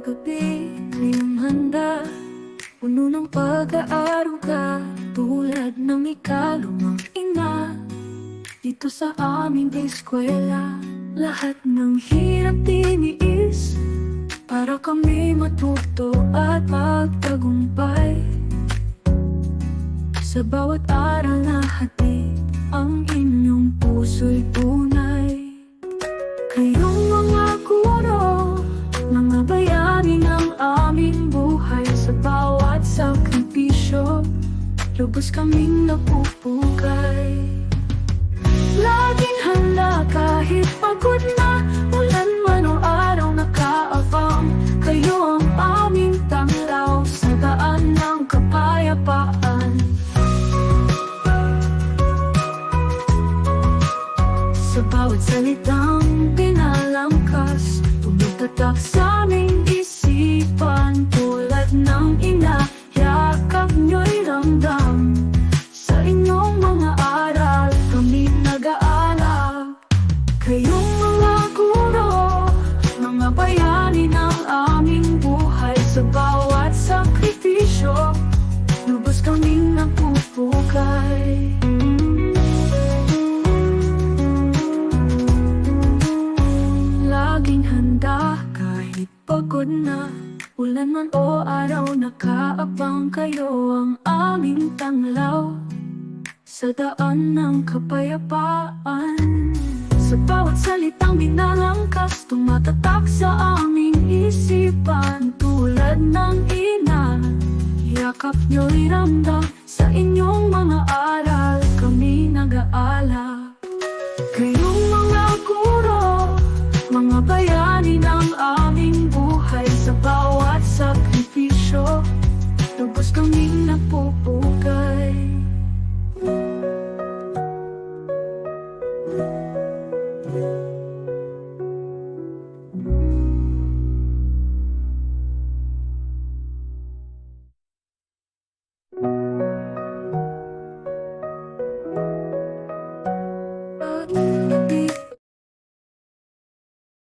Ang gabi ngayong handa. Puno ng pag-aaruga Tulad ng ikalumang ina. Dito sa aming eskwela Lahat ng hirap tiniis. Para kami matuto at magtagumpay. Sa bawat aral na hati Ang inyong puso'y puso Lubos kaming napupugay Laging handa kahit pagod na Ulan man o araw nakaabang. Kayo ang aming tanglaw Sa daan ng kapayapaan. Sa bawat salitang pinalangkas Tumatatak sa pagod na Ulan man o araw nakaabang kayo ang aming tanglaw. Sa daan ng kapayapaan Sa bawat salitang binalangkas Tumatatak sa aming isipan. Tulad ng ina Yakap nyo'y ramdam Sa inyong mga aral. Kami nag-aalab Kayo pupukay Thank you.